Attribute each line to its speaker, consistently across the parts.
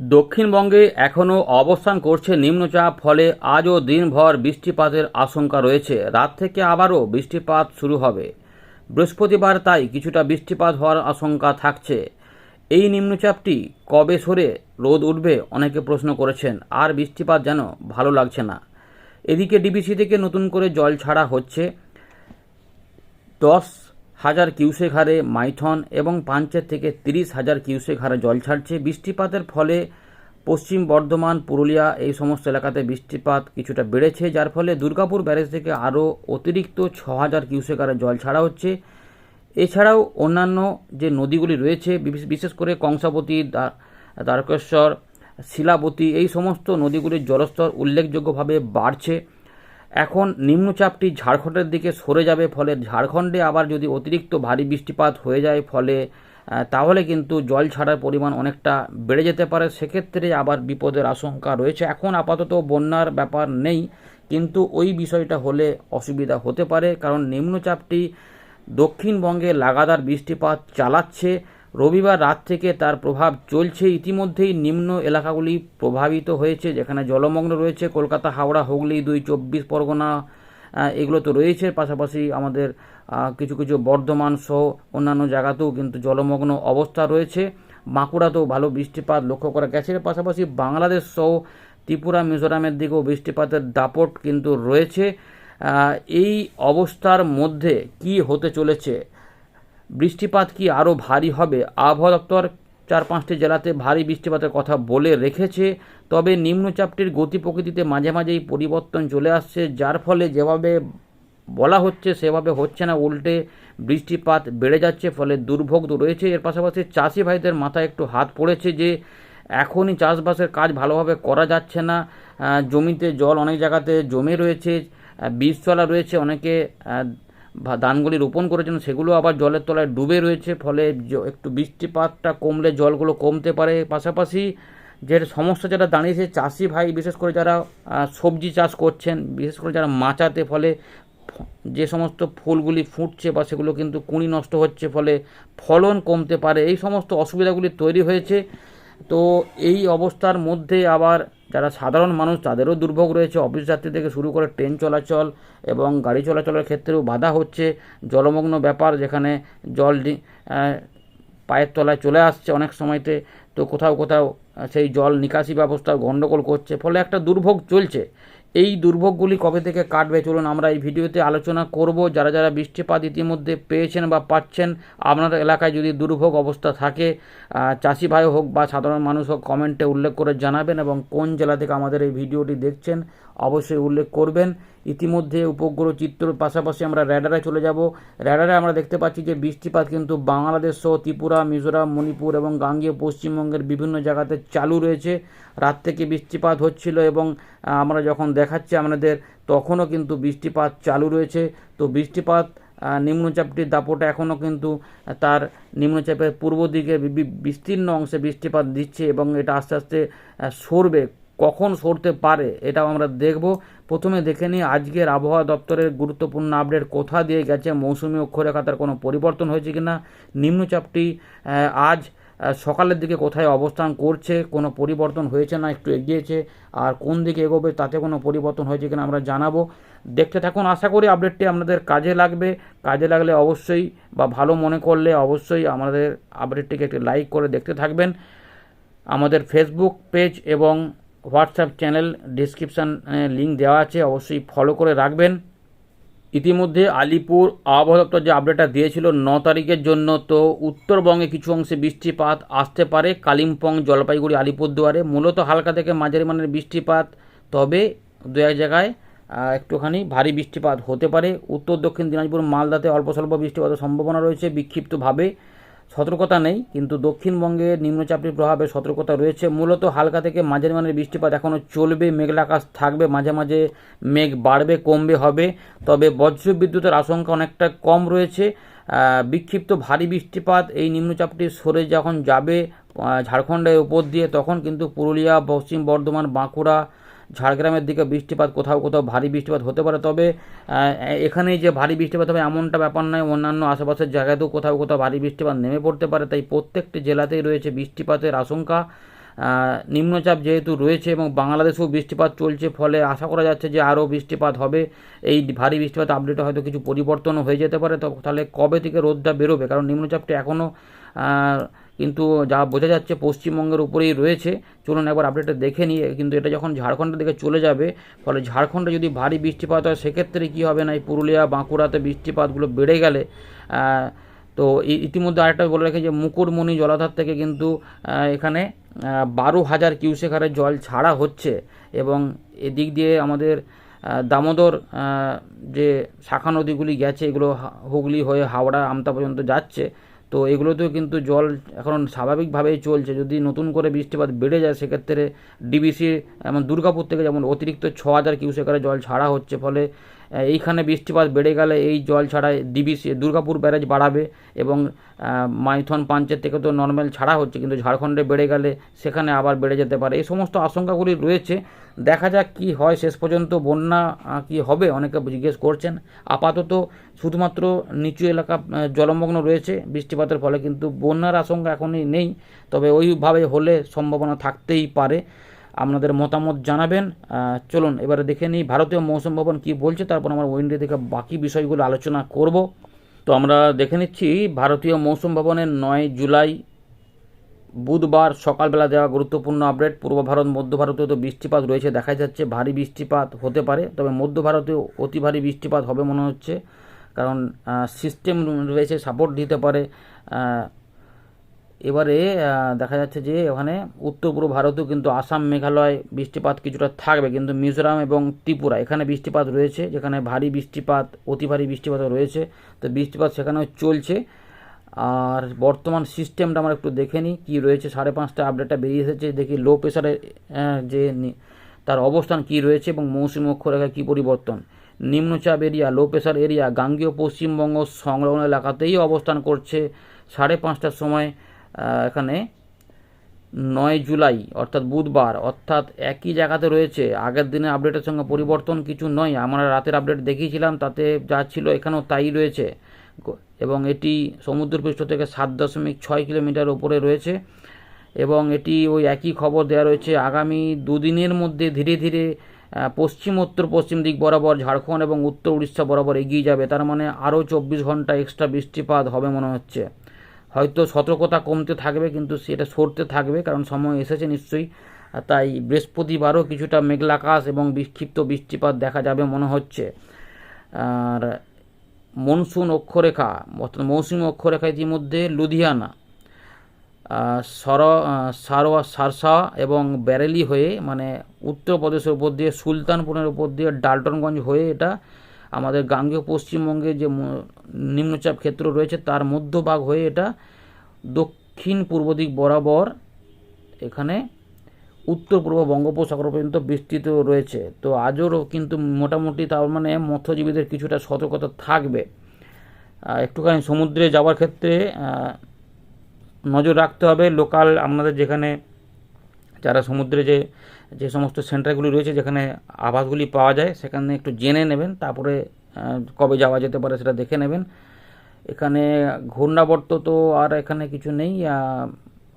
Speaker 1: দক্ষিণবঙ্গে এখনও অবস্থান করছে নিম্নচাপ, ফলে আজও দিনভর বৃষ্টিপাতের আশঙ্কা রয়েছে। রাত থেকে আবারও বৃষ্টিপাত শুরু হবে। বৃহস্পতিবার তাই কিছুটা বৃষ্টিপাত হওয়ার আশঙ্কা থাকছে। এই নিম্নচাপটি কবে সরে রোদ উঠবে অনেকে প্রশ্ন করেছেন, আর বৃষ্টিপাত যেন ভালো লাগছে না। এদিকে ডিবিসি থেকে নতুন করে জল ছাড়া হচ্ছে। দশ হাজার কিউসেক হারে মাইথন এবং পাঞ্চের থেকে তিরিশ হাজার কিউসেক হারে জল ছাড়ছে। বৃষ্টিপাতের ফলে পশ্চিম বর্ধমান, পুরুলিয়া এই সমস্ত এলাকাতে বৃষ্টিপাত কিছুটা বেড়েছে, যার ফলে দুর্গাপুর ব্যারেজ থেকে আরও অতিরিক্ত ছ হাজার কিউসেক হারে জল ছাড়া হচ্ছে। এছাড়াও অন্যান্য যে নদীগুলি রয়েছে, বিশেষ- করে কংসাবতী, দ্বা- দ্বারকেশ্বর, শিলাবতী, এই সমস্ত নদীগুলির জলস্তর উল্লেখযোগ্যভাবে বাড়ছে। এখন নিম্নচাপটি ঝাড়খণ্ডের দিকে সরে যাবে ফলে ঝাড়খণ্ডে আবার যদি অতিরিক্ত ভারী বৃষ্টিপাত হয়ে যায় ফলে তাহলে কিন্তু জল ছাড়ার পরিমাণ অনেকটা বেড়ে যেতে পারে। সেক্ষেত্রে আবার বিপদের আশঙ্কা রয়েছে। এখন আপাতত বন্যার ব্যাপার নেই, কিন্তু ওই বিষয়টা হলে অসুবিধা হতে পারে, কারণ নিম্নচাপটি দক্ষিণবঙ্গে লাগাতার বৃষ্টিপাত চালাচ্ছে। রবিবার রাত থেকে তার প্রভাব চলছে। ইতিমধ্যেই নিম্ন এলাকাগুলি প্রভাবিত হয়েছে, যেখানে জলমগ্ন রয়েছে কলকাতা, হাওড়া, হুগলি, দুই, চব্বিশ পরগনা এগুলো তো রয়েছে পাশাপাশি আমাদের কিছু কিছু বর্ধমান সহ অন্যান্য জায়গাতেও কিন্তু জলমগ্ন অবস্থা রয়েছে। বাঁকুড়াতেও ভালো বৃষ্টিপাত লক্ষ্য করা গেছে। পাশাপাশি বাংলাদেশ সহ ত্রিপুরা, মিজোরামের দিকেও বৃষ্টিপাতের দাপট কিন্তু রয়েছে। এই অবস্থার মধ্যে কি হতে চলেছে? বৃষ্টিপাত কি আরও ভারী হবে? আবহাওয়া দপ্তর চার পাঁচটি জেলাতে ভারী বৃষ্টিপাতের কথা বলে রেখেছে। তবে নিম্নচাপটির গতি প্রকৃতিতে মাঝে মাঝেই পরিবর্তন চলে আসছে যার ফলে যেভাবে বলা হচ্ছে সেভাবে হচ্ছে না। উল্টে বৃষ্টিপাত বেড়ে যাচ্ছে ফলে দুর্ভোগ তো রয়েছে। এর পাশাপাশি চাষি ভাইদের মাথায় একটু হাত পড়েছে যে এখনই চাষবাসের কাজ ভালোভাবে করা যাচ্ছে না। জমিতে জল অনেক জায়গাতে জমে রয়েছে আহ, বীজ চলা রয়েছে অনেকে ধানগুলি রোপণ করেছেন সেগুলো আবার জলের তলায় ডুবে রয়েছে, ফলে একটু বৃষ্টিপাতটা কমলে জলগুলো কমতে পারে। পাশাপাশি যে সমস্যা যেটা দাঁড়িয়েছে চাষি ভাই, বিশেষ করে যারা সবজি চাষ করছেন, বিশেষ করে যারা মাচাতে, ফলে যে সমস্ত ফুলগুলি ফুটছে বা সেগুলো কিন্তু কুঁড়ি নষ্ট হচ্ছে, ফলে ফলন কমতে পারে। এই সমস্ত অসুবিধাগুলি তৈরি হয়েছে। তো এই অবস্থার মধ্যে আবার যারা সাধারণ মানুষ তাদেরও দুর্ভোগ রয়েছে। অফিস যাত্রী থেকে শুরু করে ট্রেন চলাচল এবং গাড়ি চলাচলের ক্ষেত্রেও বাধা হচ্ছে। জলমগ্ন ব্যাপার যেখানে জল পায়ের তলায় চলে আসছে অনেক সময়তে। তো কোথাও কোথাও সেই জল নিকাশি ব্যবস্থা গণ্ডগোল করছে। ফলে একটা দুর্ভোগ চলছে। এই দুর্ভোগগুলি কবে থেকে কাটবে? চলুন আমরা এই ভিডিওতে আলোচনা করব। যারা যারা বৃষ্টিপাত ইতিমধ্যে পেয়েছেন বা পাচ্ছেন আপনার এলাকায় যদি দুর্ভোগ অবস্থা থাকে চাষি ভাই হোক বা সাধারণ মানুষ হোক কমেন্টে উল্লেখ করে জানাবেন এবং কোন জেলা থেকে আমাদের এই ভিডিওটি দেখছেন, অবশ্যই উল্লেখ করবেন। ইতিমধ্যে উপগ্রহ চিত্রর পাশাপাশি আমরা র্যাডারে চলে যাব। র্যাডারে আমরা দেখতে পাচ্ছি যে বৃষ্টিপাত কিন্তু বাংলাদেশ সহ ত্রিপুরা, মিজোরাম, মণিপুর এবং গাঙ্গেয় পশ্চিমবঙ্গের বিভিন্ন জায়গাতে চালু রয়েছে। রাত থেকে বৃষ্টিপাত হচ্ছিল এবং আমরা যখন দেখাচ্ছি আমাদের তখনও কিন্তু বৃষ্টিপাত চালু রয়েছে। তো বৃষ্টিপাত নিম্নচাপটির দাপটে এখনও কিন্তু তার নিম্নচাপের পূর্ব দিকে বিস্তীর্ণ অংশে বৃষ্টিপাত দিচ্ছে এবং এটা আস্তে আস্তে সরবে। কখন সরতে পারে এটাও আমরা দেখব। প্রথমে দেখে নিই, আজকের আবহাওয়া দপ্তরের গুরুত্বপূর্ণ আপডেট কোথা দিয়ে গেছে, মৌসুমি অক্ষরেখাতার কোনো পরিবর্তন হয়েছে কি না নিম্নচাপটি আজ সকালের দিকে কোথায় অবস্থান করছে, কোনো পরিবর্তন হয়েছে না, একটু এগিয়েছে, আর কোন দিকে এগোবে, তাতে কোনো পরিবর্তন হয়েছে কিনা আমরা জানাব। দেখতে থাকুন, আশা করি আপডেটটি আপনাদের কাজে লাগবে। কাজে লাগলে অবশ্যই, বা ভালো মনে করলে অবশ্যই আমাদের আপডেটটিকে একটি লাইক করে দেখতে থাকবেন। আমাদের ফেসবুক পেজ এবং হোয়াটসঅ্যাপ চ্যানেল ডিসক্রিপশান লিঙ্ক দেওয়া আছে, অবশ্যই ফলো করে রাখবেন। ইতিমধ্যে আলিপুর আবহাওয়া দপ্তর যে আপডেটটা দিয়েছিল ন তারিখের জন্য, তো উত্তরবঙ্গে কিছু অংশে বৃষ্টিপাত আসতে পারে। কালিম্পং, জলপাইগুড়ি, আলিপুরদুয়ারে মূলত হালকা থেকে মাঝারি মানের বৃষ্টিপাত, তবে দু এক জায়গায় একটুখানি ভারী বৃষ্টিপাত হতে পারে। উত্তর দক্ষিণ দিনাজপুর, মালদাতে অল্প স্বল্প বৃষ্টিপাতের সম্ভাবনা রয়েছে বিক্ষিপ্তভাবে। সতর্কতা নেই, কিন্তু দক্ষিণবঙ্গে নিম্নচাপের প্রভাবে সতর্কতা রয়েছে। মূলত হালকা থেকে মাঝারি মানের বৃষ্টিপাত এখনও চলবে মেঘলা আকাশ থাকবে, মাঝে মাঝে মেঘ বাড়বে, কমবে, হবে। তবে বজ্র বিদ্যুতের আশঙ্কা অনেকটা কম রয়েছে। বিক্ষিপ্ত ভারী বৃষ্টিপাত এই নিম্নচাপটি সরে যখন যাবে ঝাড়খণ্ডের উপর দিয়ে, তখন কিন্তু পুরুলিয়া, পশ্চিম বর্ধমান, বাঁকুড়া ঝাড়গ্রামের দিকে বৃষ্টিপাত, কোথাও কোথাও ভারী বৃষ্টিপাত হতে পারে, তবে এখানেই যে ভারী বৃষ্টিপাত হবে এমনটা ব্যাপার নয়। অন্যান্য আশেপাশের জায়গাতেও কোথাও কোথাও ভারী বৃষ্টিপাত নেমে পড়তে পারে, তাই প্রত্যেকটি জেলাতেই রয়েছে বৃষ্টিপাতের আশঙ্কা। নিম্নচাপ যেহেতু রয়েছে এবং বাংলাদেশেও বৃষ্টিপাত চলছে, ফলে আশা করা যাচ্ছে যে আরও বৃষ্টিপাত হবে। এই ভারী বৃষ্টিপাত আপডেটে হয়তো কিছু পরিবর্তনও হয়ে যেতে পারে, তো তাহলে কবে থেকে রোদটা বেরোবে? কারণ নিম্নচাপটা এখনও কিন্তু যা বোঝা যাচ্ছে পশ্চিমবঙ্গের উপরেই রয়েছে। চলুন একবার আপডেটটা দেখে নিয়ে, কিন্তু এটা যখন ঝাড়খণ্ডের দিকে চলে যাবে, ফলে ঝাড়খণ্ডে যদি ভারী বৃষ্টিপাত হয়, সেক্ষেত্রে কী হবে না? এই পুরুলিয়া, বাঁকুড়াতে বৃষ্টিপাতগুলো বেড়ে গেলে তো ইতিমধ্যে আরেকটা বলে রাখি যে মুকুটমণি জলাধার থেকে কিন্তু এখানে বারো হাজার কিউসেক হারে জল ছাড়া হচ্ছে। এবং এদিক দিয়ে আমাদের দামোদর যে শাখা নদীগুলি গেছে, এগুলো হুগলি হয়ে হাওড়া, আমতা পর্যন্ত যাচ্ছে। তো এগুলোতেও কিন্তু জল এখন স্বাভাবিকভাবেই চলছে। যদি নতুন করে বৃষ্টিপাত বেড়ে যায়, সেক্ষেত্রে ডিবিসি, এমন দুর্গাপুর থেকে যেমন অতিরিক্ত ছ হাজার কিউসেকারে জল ছাড়া হচ্ছে, ফলে এইখানে বৃষ্টিপাত বেড়ে গেলে এই জল ছাড়া ডিবিসি, দুর্গাপুর ব্যারেজ বাড়াবে এবং মাইথন পাঞ্চের থেকে তো নর্মাল ছাড়া হচ্ছে, কিন্তু ঝাড়খণ্ডে বেড়ে গেলে সেখানে আবার বেড়ে যেতে পারে। এই সমস্ত আশঙ্কাগুলি রয়েছে। দেখা যাক কি হয় শেষ পর্যন্ত, বন্যা কি হবে অনেকে জিজ্ঞেস করছেন। আপাতত শুধুমাত্র নিচু এলাকা জলমগ্ন রয়েছে, বৃষ্টিপাতের ফলে, কিন্তু বন্যার আশঙ্কা এখনই নেই। তবে ওইভাবে হলে সম্ভাবনা থাকতেই পারে। আপনাদের মতামত জানাবেন। চলুন, এবারে দেখে নিই ভারতীয় মৌসুম ভবন কী বলছে, তারপর আমরা উইন্ডে থেকে বাকি বিষয়গুলো আলোচনা করব। তো আমরা দেখে নিচ্ছি, ভারতীয় মৌসুম ভবনের নয় জুলাই বুধবার সকালবেলা দেওয়া গুরুত্বপূর্ণ আপডেট। পূর্ব ভারত, মধ্য ভারতেও তো বৃষ্টিপাত রয়েছে, দেখা যাচ্ছে ভারী বৃষ্টিপাত হতে পারে। তবে মধ্য ভারতেও অতি ভারী বৃষ্টিপাত হবে মনে হচ্ছে, কারণ সিস্টেম রয়েছে সাপোর্ট দিতে পারে এবারে দেখা যাচ্ছে যে ওখানে উত্তর পূর্ব ভারতেও কিন্তু আসাম, মেঘালয় বৃষ্টিপাত কিছুটা থাকবে। কিন্তু মিজোরাম এবং ত্রিপুরা, এখানে বৃষ্টিপাত রয়েছে, যেখানে ভারী বৃষ্টিপাত, অতি ভারী বৃষ্টিপাতও রয়েছে। তো বৃষ্টিপাত সেখানেও চলছে। আর বর্তমান সিস্টেমটা আমরা একটু দেখে নিই, কী রয়েছে। সাড়ে পাঁচটা আপডেটটা বেরিয়ে এসেছে, দেখি লো প্রেশারের যে তার অবস্থান কি রয়েছে এবং মৌসুমী অক্ষরেখায় কী পরিবর্তন। নিম্নচাপ এরিয়া লো প্রেশার এরিয়া গাঙ্গীয় পশ্চিমবঙ্গ সংলগ্ন এলাকাতেই অবস্থান করছে। সাড়ে পাঁচটার সময় এখানে নয় জুলাই, অর্থাৎ বুধবার, অর্থাৎ একই জায়গাতে রয়েছে। আগের দিনের আপডেটের সঙ্গে পরিবর্তন কিছু নয়। আমরা রাতের আপডেট দেখিয়েছিলাম, তাতে যা ছিল এখানেও তাই রয়েছে। এবং এটি সমুদ্রপৃষ্ঠ থেকে সাত দশমিক ছয় কিলোমিটার ওপরে রয়েছে। এবং এটি ওই একই খবর দেওয়া রয়েছে, আগামী দুদিনের মধ্যে ধীরে ধীরে পশ্চিম উত্তর পশ্চিম দিক বরাবর ঝাড়খণ্ড এবং উত্তর উড়িষ্যা বরাবর এগিয়ে যাবে। তার মানে আরও চব্বিশ ঘণ্টা এক্সট্রা বৃষ্টিপাত হবে মনে হচ্ছে। হয়তো সতর্কতা কমতে থাকবে, কিন্তু সেটা সরতে থাকবে, কারণ সময় এসেছে নিশ্চয়ই। তাই বৃহস্পতিবারও কিছুটা মেঘলা আকাশ এবং বিক্ষিপ্ত বৃষ্টিপাত দেখা যাবে মনে হচ্ছে। আর মনসুন অক্ষরেখা অর্থাৎ মৌসুমী অক্ষরেখা ইতিমধ্যে লুধিয়ানা। সর সারোয়া, সারসা এবং ব্যারেলি হয়ে মানে উত্তরপ্রদেশের উপর দিয়ে, সুলতানপুরের উপর দিয়ে, ডাল্টনগঞ্জ হয়ে এটা আমাদের গাঙ্গেয় পশ্চিমবঙ্গে যে নিম্নচাপ ক্ষেত্র রয়েছে, তার মধ্যভাগ হয়ে এটা দক্ষিণ পূর্ব দিক বরাবর এখানে উত্তর পূর্ব বঙ্গোপসাগর পর্যন্ত বিস্তৃত রয়েছে। তো আজও কিন্তু মোটামুটি তার মানে মৎস্যজীবীদের কিছুটা সতর্কতা থাকবে। একটুখানি সমুদ্রে যাওয়ার ক্ষেত্রে নজর রাখতে হবে। লোকাল আপনাদের যেখানে যারা সমুদ্রে যে যে সমস্ত সেন্টারগুলি রয়েছে যেখানে আবাসগুলি পাওয়া যায়, সেখানে একটু জেনে নেবেন, তারপরে কবে যাওয়া যেতে পারে সেটা দেখে নেবেন। এখানে ঘূর্ণাবর্ত তো আর এখানে কিছু নেই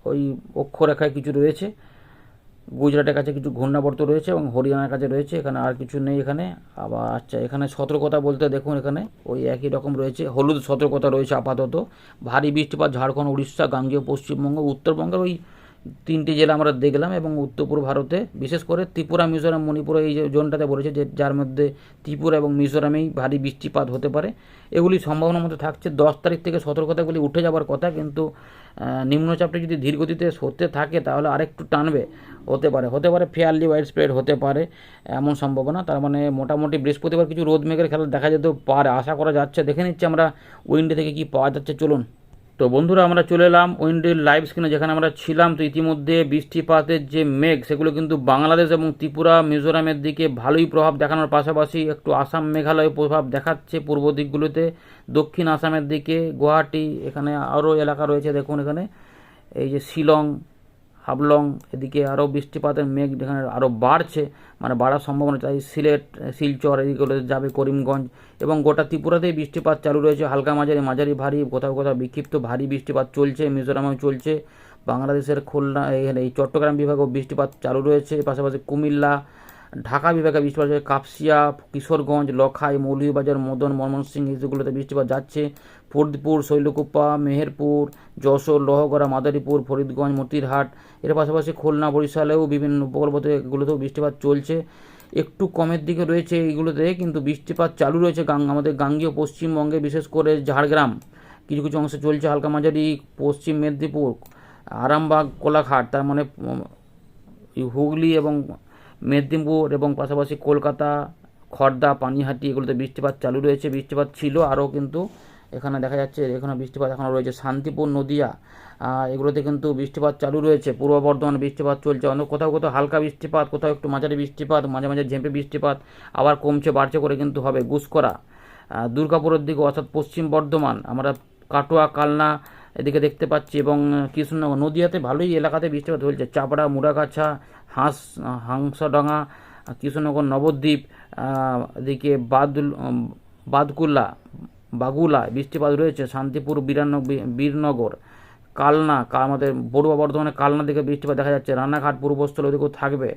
Speaker 1: ওই অক্ষরেখায় কিছু রয়েছে। গুজরাটের কাছে কিছু ঘূর্ণাবর্ত রয়েছে এবং হরিয়ানার কাছে রয়েছে, এখানে আর কিছু নেই এখানে। আবার আচ্ছা এখানে সতর্কতা বলতে দেখুন এখানে, ওই একই রকম রয়েছে, হলুদ সতর্কতা রয়েছে আপাতত। ভারী বৃষ্টিপাত ঝাড়খণ্ড, উড়িষ্যা, গাঙ্গেয়, পশ্চিমবঙ্গ, উত্তরবঙ্গের ওই তিনটি জেলা আমরা দেখলাম এবং উত্তর পূর্ব ভারতে, বিশেষ করে ত্রিপুরা, মিজোরাম, মণিপুর এই যে জোনটাতে বলেছে যে যার মধ্যে ত্রিপুরা এবং মিজোরামেই ভারী বৃষ্টিপাত হতে পারে। এগুলি সম্ভাবনার মধ্যে থাকছে। দশ তারিখ থেকে সতর্কতাগুলি উঠে যাবার কথা কিন্তু নিম্নচাপটি যদি ধীর গতিতে হতে থাকে তাহলে আরেকটু টানবে। হতে পারে। হতে পারে ফেয়ারলি ওয়াইড স্প্রেড হতে পারে এমন সম্ভাবনা। তার মানে মোটামুটি বৃহস্পতিবার কিছু রোদ মেঘের খেলা দেখা যেতেও পারে। আশা করা যাচ্ছে। দেখে নিচ্ছি আমরা উইন্ডে থেকে কি পাওয়া যাচ্ছে। চলুন। তো বন্ধুরা, আমরা চলে এলাম উইন্ডের লাইভ স্ক্রিনে, যেখানে আমরা ছিলাম। তো ইতিমধ্যে বৃষ্টিপাতের যে মেঘ, সেগুলো কিন্তু বাংলাদেশ এবং ত্রিপুরা, মিজোরামের দিকে ভালোই প্রভাব দেখানোর পাশাপাশি একটু আসাম মেঘালয় প্রভাব দেখাচ্ছে পূর্ব দিকগুলোতে। দক্ষিণ আসামের দিকে, গুয়াহাটি, এখানে আরও এলাকা রয়েছে, দেখুন এখানে। এই যে শিলং হাবলং, এদিকে আরও বৃষ্টিপাতের মেঘ যেখানে আরও বাড়ছে মানে বাড়ার সম্ভাবনা তাই সিলেট, শিলচর, এদিকে যাবে করিমগঞ্জ এবং গোটা ত্রিপুরাতেই বৃষ্টিপাত চালু রয়েছে। হালকা মাঝারি মাঝারি ভারী, কোথাও কোথাও বিক্ষিপ্ত ভারী বৃষ্টিপাত চলছে, মিজোরামেও চলছে। বাংলাদেশের খুলনা এই চট্টগ্রাম বিভাগেও বৃষ্টিপাত চালু রয়েছে, পাশাপাশি কুমিল্লা ঢাকা বিভাগে বৃষ্টিপাত হচ্ছে কাপসিয়া, কিশোরগঞ্জ, লখাই, মৌলভীবাজার, মদন, ময়মনসিংহ এইগুলোতে বৃষ্টিপাত যাচ্ছে। ফরিদপুর শৈলকুপা মেহেরপুর, যশোর, লোহগড়া, মাদারীপুর, ফরিদগঞ্জ, মতিরহাট। এর পাশাপাশি খুলনা, বরিশালেও বিভিন্ন উপকূলবর্তী এগুলোতেও বৃষ্টিপাত চলছে। একটু কমের দিকে রয়েছে এইগুলোতে, কিন্তু বৃষ্টিপাত চালু রয়েছে গাং আমাদের গাঙ্গীয় পশ্চিমবঙ্গে, বিশেষ করে ঝাড়গ্রাম। কিছু কিছু অংশে চলছে হালকা মাঝারি পশ্চিম মেদিনীপুর, আরামবাগ, কোলাঘাট, তার মানে হুগলি এবং মেদিনীপুর এবং পাশাপাশি কলকাতা, খর্দা, পানিহাটি, এগুলোতে বৃষ্টিপাত চালু রয়েছে। বৃষ্টিপাত ছিল, আরও কিন্তু এখানে দেখা যাচ্ছে এখানে বৃষ্টিপাত এখনও রয়েছে। শান্তিপুর, নদিয়া এগুলোতে কিন্তু বৃষ্টিপাত চালু রয়েছে। পূর্ব বর্ধমানে বৃষ্টিপাত চলছে। অন্য কোথাও কোথাও হালকা বৃষ্টিপাত, কোথাও একটু মাঝারি বৃষ্টিপাত, মাঝে মাঝে ঝেঁপে বৃষ্টিপাত, আবার কমছে, বাড়ছে করে কিন্তু হবে গুসকরা দুর্গাপুরের দিকে অর্থাৎ পশ্চিম বর্ধমান, আমরা কাটোয়া, কালনা এদিকে দেখতে পাচ্ছি এবং কৃষ্ণনগর, নদিয়াতে ভালোই এলাকাতে বৃষ্টিপাত হয়েছে। চাপড়া, মুড়াগাছা হাঁস, হাংসডাঙ্গা, কৃষ্ণনগর নবদ্বীপ এদিকে বাদুল বাদকুল্লা বাগুলা বৃষ্টিপাত রয়েছে, শান্তিপুর বিরান বীরনগর, কালনা আমাদের বড়ুয়া বর্ধমানে কালনা দিকে বৃষ্টিপাত দেখা যাচ্ছে, রানাঘাট, পূর্বস্থল ওদিকেও থাকবে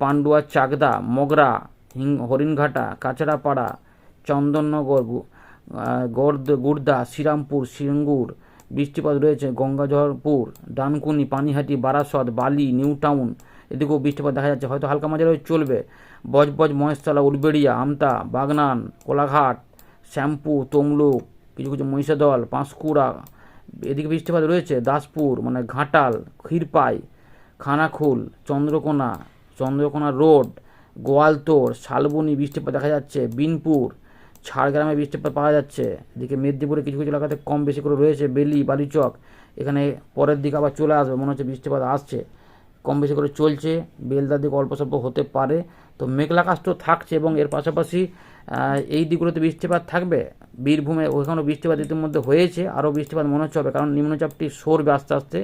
Speaker 1: পান্ডুয়া, চাকদা, মগরা, হিং, হরিণঘাটা কাছড়াপাড়া চন্দননগর গর্দ, গুর্দা, শ্রীরামপুর, সিঙ্গুর, বৃষ্টিপাত রয়েছে গঙ্গাজলপুর ডানকুনি, পানিহাটি, বারাসত, বালি নিউ টাউন এদিকেও বৃষ্টিপাত দেখা যাচ্ছে। হয়তো হালকা মাঝারি চলবে। বজবজ মহেশতলা, উলবেড়িয়া, আমতা, বাগনান, কোলাঘাট শ্যাম্পু তমলুক, কিছু কিছু মহিষাদল, পাঁশকুড়া, এদিকে বৃষ্টিপাত রয়েছে। দাসপুর মানে ঘাটাল, ক্ষীরপাই, খানাখুল, চন্দ্রকোনা চন্দ্রকোনা রোড গোয়ালতোড় শালবনি বৃষ্টিপাত দেখা যাচ্ছে। বিনপুর ঝাড়গ্রামে বৃষ্টিপাত পাওয়া যাচ্ছে। এদিকে মেদিনীপুরে কিছু কিছু এলাকাতে কম বেশি করে রয়েছে। বেলি, বালিচক, এখানে পরের দিকে আবার চলে আসবে। মনে হচ্ছে বৃষ্টিপাত আসছে। কম বেশি করে চলছে, বেলদার দিকে অল্প স্বল্প হতে পারে। তো মেঘলা আকাশ তো থাকছে এবং এর পাশাপাশি এই দিকগুলোতে বৃষ্টিপাত থাকবে। বীরভূমে ওখানেও বৃষ্টিপাত ইতিমধ্যে হয়েছে, আরও বৃষ্টিপাত মনে হচ্ছে হবে, কারণ নিম্নচাপটি সরবে আস্তে আস্তে।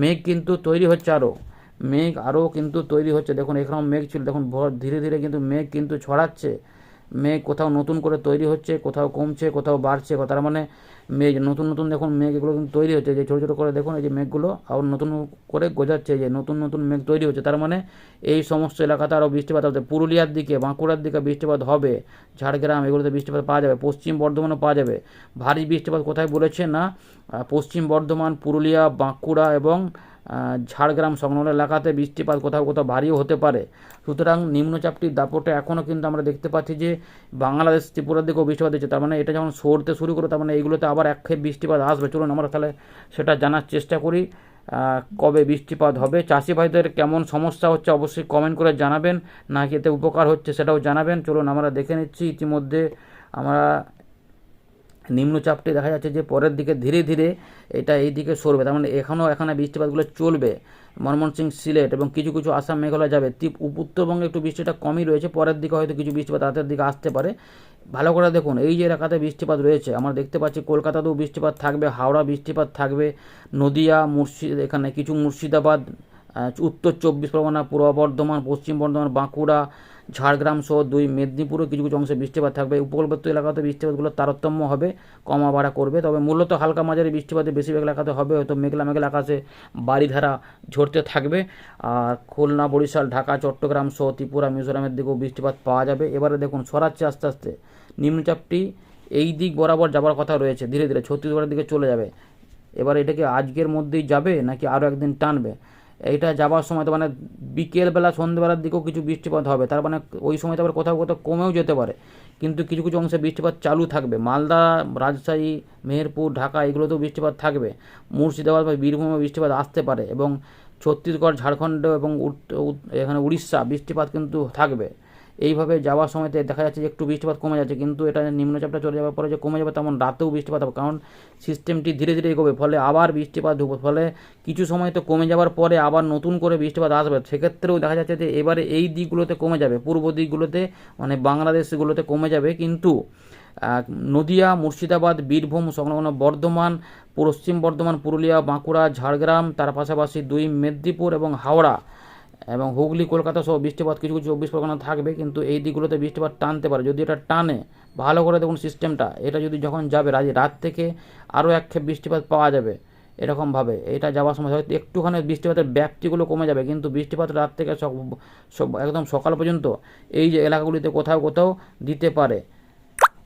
Speaker 1: মেঘ কিন্তু তৈরি হচ্ছে আরও। মেঘ আরও কিন্তু তৈরি হচ্ছে। দেখুন, এখানেও মেঘ ছিল, দেখুন ধীরে ধীরে কিন্তু মেঘ কিন্তু ছড়াচ্ছে। মেঘ কোথাও নতুন করে তৈরি হচ্ছে, কোথাও কমছে, কোথাও বাড়ছে তার মানে মেঘ, নতুন নতুন দেখুন মেঘ এগুলো কিন্তু তৈরি হচ্ছে, যে ছোটো ছোটো করে দেখুন এই যে মেঘগুলো আবার নতুন করে গোজাচ্ছে, যে নতুন নতুন মেঘ তৈরি হচ্ছে, তার মানে এই সমস্ত এলাকাতে আরও বৃষ্টিপাত হবে পুরুলিয়ার দিকে, বাঁকুড়ার দিকে বৃষ্টিপাত হবে, ঝাড়গ্রাম এগুলোতে বৃষ্টিপাত পাওয়া যাবে, পশ্চিম বর্ধমানও পাওয়া যাবে। ভারী বৃষ্টিপাত কোথায় বলেছে না? পশ্চিম বর্ধমান, পুরুলিয়া, বাঁকুড়া এবং ঝাড়গ্রাম সংলগ্ন এলাকাতে বৃষ্টিপাত কোথাও কোথাও ভারীও হতে পারে। সুতরাং নিম্নচাপটির দাপটে এখনও কিন্তু আমরা দেখতে পাচ্ছি যে বাংলাদেশ, ত্রিপুরার দিকেও বৃষ্টিপাত হচ্ছে। তার মানে এটা যখন সরতে শুরু করে, তার মানে এইগুলোতে আবার একক্ষেপ বৃষ্টিপাত আসবে। চলুন আমরা তাহলে সেটা জানার চেষ্টা করি কবে বৃষ্টিপাত হবে। চাষি ভাইদের কেমন সমস্যা হচ্ছে অবশ্যই কমেন্ট করে জানাবেন নাকি এতে উপকার হচ্ছে সেটাও জানাবেন। চলুন আমরা দেখে নিচ্ছি। ইতিমধ্যে আমরা নিম্নচাপটি দেখা যাচ্ছে যে পরের দিকে ধীরে ধীরে এটা এই দিকে সরবে। তার মানে এখনও এখানে বৃষ্টিপাতগুলো চলবে। ময়মনসিংহ সিলেট এবং কিছু কিছু আসাম, মেঘালয় যাবে। উত্তরবঙ্গে একটু বৃষ্টিটা কমই রয়েছে। পরের দিকে হয়তো কিছু বৃষ্টিপাত রাতের দিকে আসতে পারে। ভালো করে দেখুন, এই যে এলাকাতে বৃষ্টিপাত রয়েছে, আমরা দেখতে পাচ্ছি কলকাতাতেও বৃষ্টিপাত থাকবে, হাওড়া বৃষ্টিপাত থাকবে, নদিয়া, মুর্শিদ এখানে কিছু মুর্শিদাবাদ উত্তর চব্বিশ পরগনা, পূর্ব বর্ধমান, পশ্চিম বর্ধমান, বাঁকুড়া ঝাড়গ্রাম সহ দুই মেদিনীপুরও কিছু কিছু অংশে বৃষ্টিপাত থাকবে। উপকূলবর্তী এলাকাতে বৃষ্টিপাতগুলো তারতম্য হবে, কমা বাড়া করবে। তবে মূলত হালকা মাঝারি বৃষ্টিপাতে বেশিরভাগ এলাকাতে হবে। হয়তো মেঘলা মেঘলা আকাশে বাড়িধারা ঝরতে থাকবে। আর খুলনা, বরিশাল, ঢাকা, চট্টগ্রাম সহ ত্রিপুরা, মিজোরামের দিকেও বৃষ্টিপাত পাওয়া যাবে। এবারে দেখুন সরাচ্ছে আস্তে আস্তে নিম্নচাপটি এই দিক বরাবর যাবার কথা রয়েছে। ধীরে ধীরে ছত্তিশগড়ের দিকে চলে যাবে। এবার এটা কি আজকের মধ্যেই যাবে নাকি আরও একদিন টানবে? এইটা যাওয়ার সময় তো মানে বিকেলবেলা সন্ধ্যেবেলার দিকেও কিছু বৃষ্টিপাত হবে। তার মানে ওই সময় তো আবার কোথাও কোথাও কমেও যেতে পারে। কিন্তু কিছু কিছু অংশে বৃষ্টিপাত চালু থাকবে। মালদা, রাজশাহী, মেহেরপুর, ঢাকা, এগুলোতেও বৃষ্টিপাত থাকবে। মুর্শিদাবাদ বা বীরভূমে বৃষ্টিপাত আসতে পারে এবং ছত্তিশগড়, ঝাড়খণ্ড এবং এখানে উড়িষ্যা বৃষ্টিপাত কিন্তু থাকবে। এইভাবে যাওয়ার সময়তে দেখা যাচ্ছে যে একটু বৃষ্টিপাত কমে যাচ্ছে, কিন্তু এটা নিম্নচাপটা চলে যাওয়ার পরে যে কমে যাবে তেমন রাতেও বৃষ্টিপাত হবে, কারণ সিস্টেমটি ধীরে ধীরে এগোবে, ফলে আবার বৃষ্টিপাত ঢুকবে, ফলে কিছু সময় তো কমে যাওয়ার পরে আবার নতুন করে বৃষ্টিপাত আসবে। সেক্ষেত্রেও দেখা যাচ্ছে যে এবারে এই দিকগুলোতে কমে যাবে, পূর্ব দিকগুলোতে মানে বাংলাদেশগুলোতে কমে যাবে, কিন্তু নদিয়া, মুর্শিদাবাদ, বীরভূম, সংলগ্ন বর্ধমান, পশ্চিম বর্ধমান, পুরুলিয়া, বাঁকুড়া, ঝাড়গ্রাম, তার পাশাপাশি দুই মেদিনীপুর এবং হাওড়া এবং হুগলি, কলকাতা সহ বৃষ্টিপাত কিছু কিছু চব্বিশ পরগনা থাকবে, কিন্তু এই দিকগুলোতে বৃষ্টিপাত টানতে পারে। যদি এটা টানে, ভালো করে দেখুন সিস্টেমটা এটা যদি যখন যাবে রাজি রাত থেকে আরও এক ক্ষেপ বৃষ্টিপাত পাওয়া যাবে এরকমভাবে। এটা যাওয়ার সময় হয়তো একটুখানি বৃষ্টিপাতের ব্যাপ্তিগুলো কমে যাবে, কিন্তু বৃষ্টিপাত রাত থেকে একদম সকাল পর্যন্ত এই যে এলাকাগুলিতে কোথাও কোথাও দিতে পারে।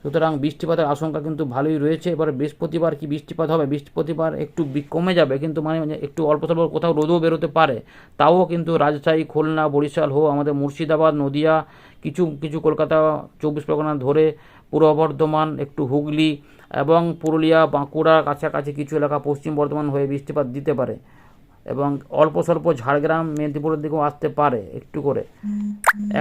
Speaker 1: সুতরাং বৃষ্টিপাতের আশঙ্কা কিন্তু ভালোই রয়েছে। এবারে বৃহস্পতিবার কি বৃষ্টিপাত হবে? বৃহস্পতিবার একটু কমে যাবে, কিন্তু মানে মানে একটু অল্প স্বল্প কোথাও রোদও বেরোতে পারে। তাও কিন্তু রাজশাহী, খুলনা, বরিশাল হোক, আমাদের মুর্শিদাবাদ, নদিয়া, কিছু কিছু কলকাতা, চব্বিশ পরগনা ধরে পূর্ব বর্ধমান, একটু হুগলি এবং পুরুলিয়া বাঁকুড়া কাছাকাছি কিছু এলাকা পশ্চিম বর্ধমান হয়ে বৃষ্টিপাত দিতে পারে। এবং অল্প স্বল্প ঝাড়গ্রাম মেদিনীপুরের দিকেও আসতে পারে একটু করে।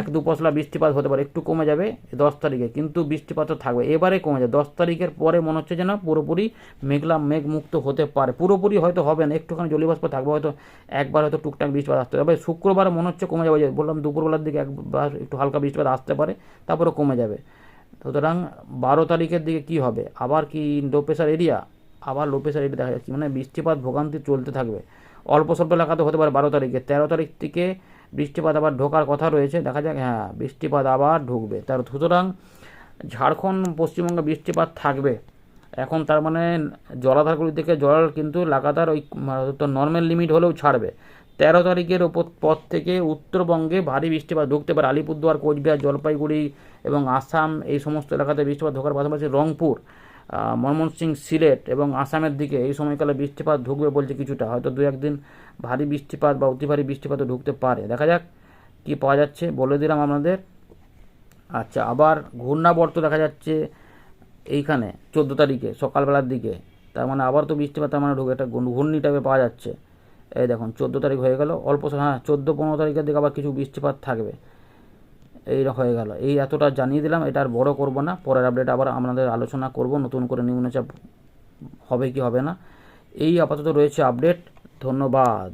Speaker 1: এক দু পশলা বৃষ্টিপাত হতে পারে একটু কমে যাবে দশ তারিখে কিন্তু বৃষ্টিপাতও থাকবে। এবারে কমে যাবে দশ তারিখের পরে মনে হচ্ছে যেন পুরোপুরি মেঘলা মেঘ মুক্ত হতে পারে। পুরোপুরি হয়তো হবে না একটুখানি জলীয়বাষ্প থাকবে হয়তো একবার হয়তো টুকটাক বৃষ্টিপাত আসতে তবে শুক্রবার মনে হচ্ছে কমে যাবে বললাম দুপুরবেলার দিকে একবার একটু হালকা বৃষ্টিপাত আসতে পারে তারপরে কমে যাবে। সুতরাং বারো তারিখের দিকে কি হবে? আবার কি লো প্রেশার এরিয়া আবার লো প্রেশার এরিয়া দেখা যাচ্ছে মানে বৃষ্টিপাত ভোগান্তি চলতে থাকবে। অল্প স্বল্প এলাকাতে হতে পারে বারো তারিখে। তেরো তারিখ থেকে বৃষ্টিপাত আবার ঢোকার কথা রয়েছে। দেখা যাক হ্যাঁ বৃষ্টিপাত আবার ঢুকবে। তার সুতরাং ঝাড়খণ্ড, পশ্চিমবঙ্গে বৃষ্টিপাত থাকবে। এখন তার মানে জলাধারগুলি থেকে জল কিন্তু লাগাতার ওই নর্মাল লিমিট হলেও ছাড়বে। তেরো তারিখের ওপর পর থেকে উত্তরবঙ্গে ভারী বৃষ্টিপাত ঢুকতে পারে। আলিপুরদুয়ার, কোচবিহার, জলপাইগুড়ি এবং আসাম এই সমস্ত এলাকাতে বৃষ্টিপাত ঢোকার পাশাপাশি রংপুর। ময়মনসিংহ সিলেট এবং আসামের দিকে এই সময়কালে বৃষ্টিপাত ঢুকবে বলছে কিছুটা, হয়তো দু একদিন ভারী বৃষ্টিপাত বা অতি ভারী বৃষ্টিপাতও ঢুকতে পারে। দেখা যাক কী পাওয়া যাচ্ছে, বলে দিলাম আপনাদের। আচ্ছা আবার ঘূর্ণাবর্ত দেখা যাচ্ছে এইখানে চোদ্দ তারিখে, সকালবেলার দিকে। তার মানে আবার তো বৃষ্টিপাত, তার মানে ঢুকে একটা ঘূর্ণ- টাইপে পাওয়া যাচ্ছে। এই দেখুন, চোদ্দ তারিখ হয়ে গেল, অল্প হ্যাঁ চোদ্দ, পনেরো তারিখের দিকে আবার কিছু বৃষ্টিপাত থাকবে। এই হয়ে গেল। এই এতটা জানিয়ে দিলাম, এটা আর বড় করব না। পরের আপডেট আবার আপনাদের আলোচনা করব, নতুন করে নিম্নচাপ হবে কি হবে না। এই আপাতত রয়েছে আপডেট ধন্যবাদ।